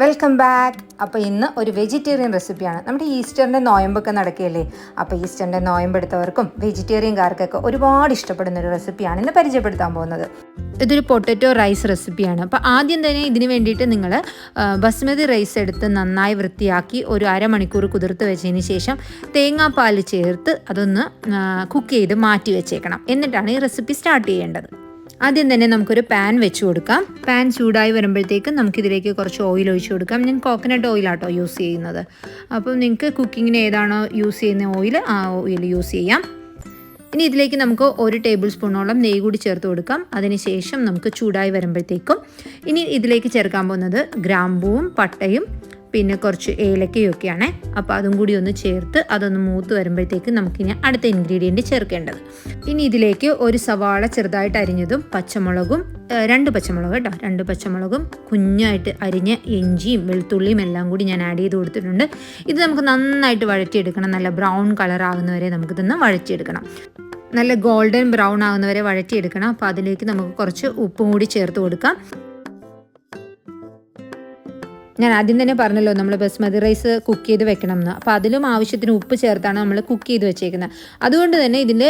Welcome back അപ്പോൾ ഇന്ന് ഒരു വെജിറ്റേറിയൻ റെസിപ്പിയാണ് നമ്മുടെ ഈസ്റ്ററിന്റെ നോയമ്പൊക്കെ നടക്കുകയല്ലേ? അപ്പോൾ ഈസ്റ്ററിന്റെ നോയമ്പെടുത്തവർക്കും വെജിറ്റേറിയൻകാർക്കൊക്കെ ഒരുപാട് ഇഷ്ടപ്പെടുന്ന ഒരു റെസിപ്പിയാണ് ഇന്ന് പരിചയപ്പെടുത്താൻ പോകുന്നത്. ഇതൊരു പൊട്ടറ്റോ റൈസ് റെസിപ്പിയാണ് അപ്പോൾ ആദ്യം തന്നെ ഇതിന് വേണ്ടിയിട്ട് നിങ്ങൾ ബസ്മതി റൈസ് എടുത്ത് നന്നായി വൃത്തിയാക്കി ഒരു അരമണിക്കൂർ കുതിർത്ത് വെച്ചതിന് ശേഷം തേങ്ങാപ്പാൽ ചേർത്ത് അതൊന്ന് കുക്ക് ചെയ്ത് മാറ്റി വെച്ചേക്കണം. എന്നിട്ടാണ് ഈ റെസിപ്പി സ്റ്റാർട്ട് ചെയ്യേണ്ടത്. ആദ്യം തന്നെ നമുക്കൊരു പാൻ വെച്ച് കൊടുക്കാം. പാൻ ചൂടായി വരുമ്പോഴത്തേക്ക് നമുക്കിതിലേക്ക് കുറച്ച് ഓയിൽ ഒഴിച്ചു കൊടുക്കാം. ഞാൻ കോക്കനട്ട് ഓയിലാട്ടോ യൂസ് ചെയ്യുന്നത്. അപ്പം നിങ്ങൾക്ക് കുക്കിങ്ങിന് ഏതാണോ യൂസ് ചെയ്യുന്ന ഓയിൽ ആ ഓയിൽ യൂസ് ചെയ്യാം. ഇനി ഇതിലേക്ക് നമുക്ക് ഒരു ടേബിൾ സ്പൂണോളം നെയ്യ് കൂടി ചേർത്ത് കൊടുക്കാം. അതിനുശേഷം നമുക്ക് ചൂടായി വരുമ്പോഴത്തേക്കും ഇനി ഇതിലേക്ക് ചേർക്കാൻ പോകുന്നത് ഗ്രാമ്പൂവും പട്ടയും പിന്നെ കുറച്ച് ഏലക്കയൊക്കെയാണ്. അപ്പോൾ അതും കൂടി ഒന്ന് ചേർത്ത് അതൊന്ന് മൂത്ത് വരുമ്പോഴത്തേക്ക് നമുക്കിനി അടുത്ത ഇൻഗ്രീഡിയന്റ് ചേർക്കേണ്ടത്. ഇനി ഇതിലേക്ക് ഒരു സവാള ചെറുതായിട്ട് അരിഞ്ഞതും പച്ചമുളകും രണ്ട് പച്ചമുളക് കേട്ടോ. രണ്ട് പച്ചമുളകും കുഞ്ഞായിട്ട് അരിഞ്ഞ ഇഞ്ചിയും വെളുത്തുള്ളിയും എല്ലാം കൂടി ഞാൻ ആഡ് ചെയ്ത് കൊടുത്തിട്ടുണ്ട്. ഇത് നമുക്ക് നന്നായിട്ട് വഴറ്റിയെടുക്കണം. നല്ല ബ്രൗൺ കളർ ആകുന്നവരെ നമുക്കിതൊന്ന് വഴറ്റിയെടുക്കണം. നല്ല ഗോൾഡൻ ബ്രൗൺ ആകുന്നവരെ വഴറ്റിയെടുക്കണം. അപ്പോൾ അതിലേക്ക് നമുക്ക് കുറച്ച് ഉപ്പും കൂടി ചേർത്ത് കൊടുക്കാം. ഞാൻ ആദ്യം തന്നെ പറഞ്ഞല്ലോ നമ്മൾ ബസ്മതി റൈസ് കുക്ക് ചെയ്ത് വെക്കണം എന്ന് അപ്പോൾ അതിലും ആവശ്യത്തിന് ഉപ്പ് ചേർത്താണ് നമ്മൾ കുക്ക് ചെയ്ത് വെച്ചേക്കുന്നത്. അതുകൊണ്ട് തന്നെ ഇതിൽ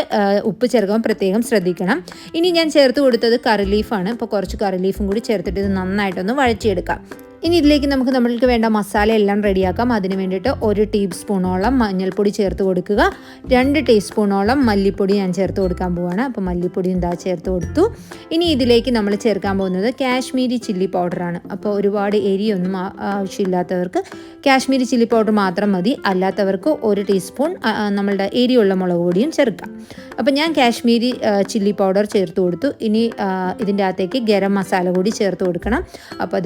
ഉപ്പ് ചേർക്കാൻ പ്രത്യേകം ശ്രദ്ധിക്കണം. ഇനി ഞാൻ ചേർത്ത് കൊടുത്തത് കറി ലീഫാണ് അപ്പോൾ കുറച്ച് കറി ലീഫും കൂടി ചേർത്തിട്ട് ഇത് നന്നായിട്ടൊന്ന് വഴറ്റിയെടുക്കാം. ഇനി ഇതിലേക്ക് നമുക്ക് നമ്മൾക്ക് വേണ്ട മസാല എല്ലാം റെഡിയാക്കാം. അതിന് വേണ്ടിയിട്ട് ഒരു ടീസ്പൂണോളം മഞ്ഞൾപ്പൊടി ചേർത്ത് കൊടുക്കുക. രണ്ട് ടീസ്പൂണോളം മല്ലിപ്പൊടി ഞാൻ ചേർത്ത് കൊടുക്കാൻ പോവാണ്. അപ്പോൾ മല്ലിപ്പൊടി എന്താ ചേർത്ത് കൊടുത്തു. ഇനി ഇതിലേക്ക് നമ്മൾ ചേർക്കാൻ പോകുന്നത് കാശ്മീരി ചില്ലി പൗഡറാണ് അപ്പോൾ ഒരുപാട് എരിയൊന്നും ആവശ്യമില്ലാത്തവർക്ക് കാശ്മീരി ചില്ലി പൗഡർ മാത്രം മതി. അല്ലാത്തവർക്ക് ഒരു ടീസ്പൂൺ നമ്മളുടെ എരിയുള്ള മുളക് പൊടിയും ചേർക്കാം. അപ്പോൾ ഞാൻ കാശ്മീരി ചില്ലി പൗഡർ ചേർത്ത് കൊടുത്തു. ഇനി ഇതിന്റെ അകത്തേക്ക് ഗരം മസാല കൂടി ചേർത്ത് കൊടുക്കണം. അപ്പോൾ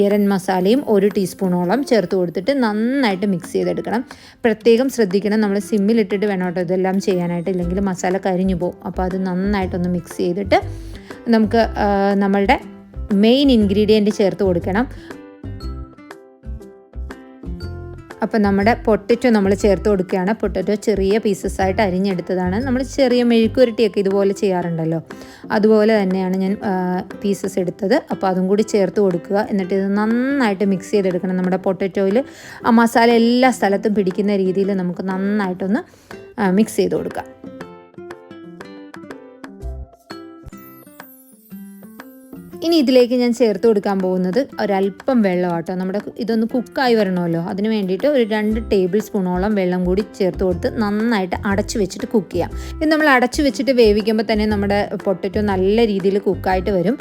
ഗരം മസാലയും ഒരു ടീസ്പൂണോളം ചേർത്ത് കൊടുത്തിട്ട് നന്നായിട്ട് മിക്സ് ചെയ്തെടുക്കണം. പ്രത്യേകം ശ്രദ്ധിക്കണം. നമ്മൾ സിമ്മിലിട്ടിട്ട് വേണം കേട്ടോ ഇതെല്ലാം ചെയ്യാനായിട്ട്. ഇല്ലെങ്കിൽ മസാല കരിഞ്ഞു പോകും. അപ്പോൾ അത് നന്നായിട്ടൊന്ന് മിക്സ് ചെയ്തിട്ട് നമുക്ക് നമ്മളുടെ മെയിൻ ഇൻഗ്രീഡിയന്റ് ചേർത്ത് കൊടുക്കണം. അപ്പോൾ നമ്മുടെ പൊട്ടറ്റോ നമ്മൾ ചേർത്ത് കൊടുക്കുകയാണ്. പൊട്ടറ്റോ ചെറിയ പീസസ് ആയിട്ട് അരിഞ്ഞെടുത്തതാണ്. നമ്മൾ ചെറിയ മെഴുക്കുരുട്ടിയൊക്കെ ഇതുപോലെ ചെയ്യാറുണ്ടല്ലോ. അതുപോലെ തന്നെയാണ് ഞാൻ പീസസ് എടുത്തത്. അപ്പോൾ അതും കൂടി ചേർത്ത് കൊടുക്കുക. എന്നിട്ട് ഇത് നന്നായിട്ട് മിക്സ് ചെയ്തെടുക്കണം. നമ്മുടെ പൊട്ടറ്റോയിൽ ആ മസാല എല്ലാ സ്ഥലത്തും പിടിക്കുന്ന രീതിയിൽ നമുക്ക് നന്നായിട്ടൊന്ന് മിക്സ് ചെയ്ത് കൊടുക്കാം. ഇനി ഇതിലേക്ക് ഞാൻ ചേർത്ത് കൊടുക്കാൻ പോകുന്നത് ഒരല്പം വെള്ളം ആട്ടോ നമ്മുടെ ഇതൊന്ന് കുക്കായി വരണമല്ലോ. അതിന് വേണ്ടിയിട്ട് ഒരു രണ്ട് ടേബിൾ സ്പൂണോളം വെള്ളം കൂടി ചേർത്ത് കൊടുത്ത് നന്നായിട്ട് അടച്ചു വെച്ചിട്ട് കുക്ക് ചെയ്യാം. ഇത് നമ്മൾ അടച്ചു വെച്ചിട്ട് വേവിക്കുമ്പോൾ തന്നെ നമ്മുടെ പൊട്ടറ്റോ നല്ല രീതിയിൽ കുക്കായിട്ട് വരും.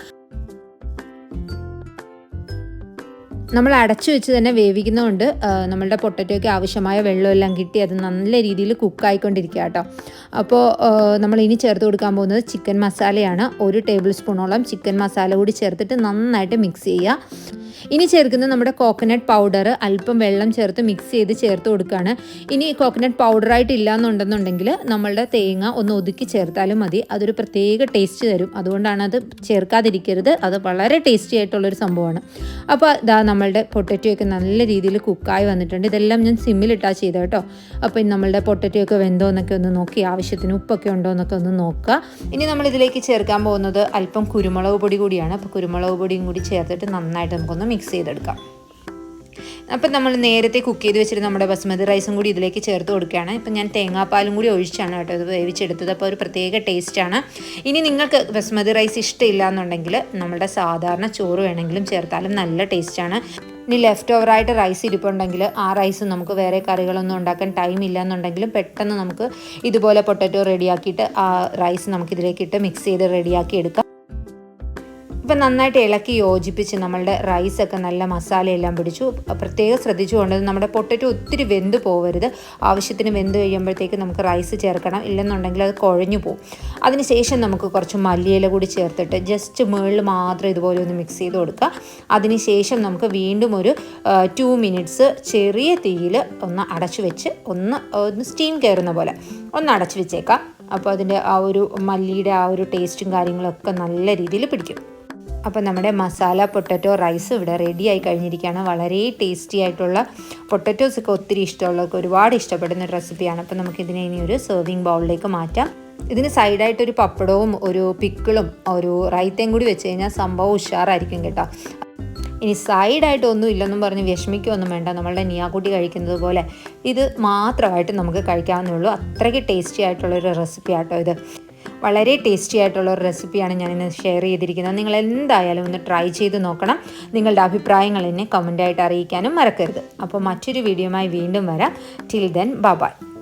നമ്മൾ അടച്ചു വെച്ച് തന്നെ വേവിക്കുന്നതുകൊണ്ട് നമ്മളുടെ പൊട്ടറ്റോയ്ക്ക് ആവശ്യമായ വെള്ളമെല്ലാം കിട്ടി അത് നല്ല രീതിയിൽ കുക്കായിക്കൊണ്ടിരിക്കുക കേട്ടോ. അപ്പോൾ നമ്മൾ ഇനി ചേർത്ത് കൊടുക്കാൻ പോകുന്നത് ചിക്കൻ മസാലയാണ്. ഒരു ടേബിൾ സ്പൂണോളം ചിക്കൻ മസാല കൂടി ചേർത്തിട്ട് നന്നായിട്ട് മിക്സ് ചെയ്യുക. ഇനി ചേർക്കുന്നത് നമ്മുടെ കോക്കനട്ട് പൗഡർ അല്പം വെള്ളം ചേർത്ത് മിക്സ് ചെയ്ത് ചേർത്ത് കൊടുക്കുകയാണ്. ഇനി കോക്കനട്ട് പൗഡറായിട്ട് ഇല്ല എന്നുണ്ടെന്നുണ്ടെങ്കിൽ നമ്മളുടെ തേങ്ങ ഒന്ന് ഒതുക്കി ചേർത്താലും മതി. അതൊരു പ്രത്യേക ടേസ്റ്റ് തരും. അതുകൊണ്ടാണ് അത് ചേർക്കാതിരിക്കരുത്. അത് വളരെ ടേസ്റ്റി ആയിട്ടുള്ളൊരു സംഭവമാണ്. അപ്പോൾ ഇതാ നമ്മളുടെ പൊട്ടറ്റോ നല്ല രീതിയിൽ കുക്കായി വന്നിട്ടുണ്ട്. ഇതെല്ലാം ഞാൻ സിമ്മിലിട്ടാ ചെയ്തത് കേട്ടോ. അപ്പോൾ നമ്മളുടെ പൊട്ടറ്റോ ഒക്കെ വെന്തോ എന്നൊക്കെ ഒന്ന് നോക്കി. ആവശ്യത്തിന് ഉപ്പൊക്കെ ഉണ്ടോ എന്നൊക്കെ ഒന്ന് നോക്കുക. ഇനി നമ്മൾ ഇതിലേക്ക് ചേർക്കാൻ പോകുന്നത് അല്പം കുരുമുളക് പൊടി കൂടിയാണ്. അപ്പോൾ കുരുമുളക് പൊടിയും കൂടി ചേർത്തിട്ട് നന്നായിട്ട് നമുക്കൊന്ന് മിക്സ് ചെയ്തെടുക്കാം. അപ്പം നമ്മൾ നേരത്തെ കുക്ക് ചെയ്ത് വെച്ചിട്ട് നമ്മുടെ ബസ്മതി റൈസും കൂടി ഇതിലേക്ക് ചേർത്ത് കൊടുക്കുകയാണ്. ഇപ്പം ഞാൻ തേങ്ങാപ്പാലും കൂടി ഒഴിച്ചാണ് കേട്ടോ ഇത് വേവിച്ചെടുത്തത്. അപ്പോൾ ഒരു പ്രത്യേക ടേസ്റ്റാണ് ഇനി നിങ്ങൾക്ക് ബസ്മതി റൈസ് ഇഷ്ടമില്ല എന്നുണ്ടെങ്കിൽ നമ്മുടെ സാധാരണ ചോറ് വേണമെങ്കിലും ചേർത്താലും നല്ല ടേസ്റ്റാണ് ഇനി ലെഫ്റ്റ് ഓവറായിട്ട് റൈസ് ഇരിപ്പുണ്ടെങ്കിൽ ആ റൈസ് നമുക്ക് വേറെ കറികളൊന്നും ഉണ്ടാക്കാൻ ടൈം ഇല്ല എന്നുണ്ടെങ്കിലും പെട്ടെന്ന് നമുക്ക് ഇതുപോലെ പൊട്ടറ്റോ റെഡിയാക്കിയിട്ട് ആ റൈസ് നമുക്കിതിലേക്ക് ഇട്ട് മിക്സ് ചെയ്ത് റെഡിയാക്കി എടുക്കാം. ഇപ്പം നന്നായിട്ട് ഇളക്കി യോജിപ്പിച്ച് നമ്മളുടെ റൈസൊക്കെ നല്ല മസാലയെല്ലാം പിടിച്ചു. പ്രത്യേകം ശ്രദ്ധിച്ചുകൊണ്ട് നമ്മുടെ പൊട്ടറ്റോ ഒത്തിരി വെന്ത് പോകരുത് ആവശ്യത്തിന് വെന്ത് കഴിയുമ്പോഴത്തേക്ക് നമുക്ക് റൈസ് ചേർക്കണം. ഇല്ലെന്നുണ്ടെങ്കിൽ അത് കുഴഞ്ഞു പോകും അതിനുശേഷം നമുക്ക് കുറച്ച് മല്ലിയില കൂടി ചേർത്തിട്ട് ജസ്റ്റ് മുകളിൽ മാത്രം ഇതുപോലെ ഒന്ന് മിക്സ് ചെയ്ത് കൊടുക്കുക. അതിനുശേഷം നമുക്ക് വീണ്ടും ഒരു ടു മിനിറ്റ്സ് ചെറിയ തീയിൽ ഒന്ന് അടച്ചു വെച്ച് ഒന്ന് ഒന്ന് സ്റ്റീം കയറുന്ന പോലെ ഒന്ന് അടച്ചു വെച്ചേക്കാം. അപ്പോൾ അതിന്റെ ആ ഒരു മല്ലിയുടെ ആ ഒരു ടേസ്റ്റും കാര്യങ്ങളൊക്കെ നല്ല രീതിയിൽ പിടിക്കും. അപ്പോൾ നമ്മുടെ മസാല പൊട്ടറ്റോ റൈസ് ഇവിടെ റെഡി ആയി കഴിഞ്ഞിരിക്കുകയാണ്. വളരെ ടേസ്റ്റി ആയിട്ടുള്ള പൊട്ടറ്റോസ് ഒക്കെ ഒത്തിരി ഇഷ്ടമുള്ളവർക്ക് ഒരുപാട് ഇഷ്ടപ്പെടുന്ന ഒരു റെസിപ്പിയാണ് അപ്പോൾ നമുക്കിതിനെ ഇനി ഒരു സെർവിങ് ബൗളിലേക്ക് മാറ്റാം. ഇതിന് സൈഡായിട്ട് ഒരു പപ്പടവും ഒരു പിക്കിളും ഒരു റൈത്തയും കൂടി വെച്ച് കഴിഞ്ഞാൽ സംഭവം ഉഷാറായിരിക്കും കേട്ടോ. ഇനി സൈഡായിട്ട് ഒന്നും ഇല്ലെന്നും പറഞ്ഞ് വിഷമിക്കുകയൊന്നും വേണ്ട. നമ്മളുടെ നിയാക്കുട്ടി കഴിക്കുന്നത് പോലെ ഇത് മാത്രമായിട്ട് നമുക്ക് കഴിക്കാവുന്നേ ഉള്ളൂ. അത്രയ്ക്ക് ടേസ്റ്റി ആയിട്ടുള്ളൊരു റെസിപ്പി ആട്ടോ ഇത്. വളരെ ടേസ്റ്റി ആയിട്ടുള്ള ഒരു റെസിപ്പിയാണ് ഞാൻ ഇന്ന് ഷെയർ ചെയ്തിരിക്കുന്നത്. നിങ്ങൾ എന്തായാലും ഒന്ന് ട്രൈ ചെയ്ത് നോക്കണം. നിങ്ങളുടെ അഭിപ്രായങ്ങൾ എന്നെ കമന്റായിട്ട് അറിയിക്കാനും മറക്കരുത്. അപ്പോൾ മറ്റൊരു വീഡിയോയുമായി വീണ്ടും വരാം. Till then bye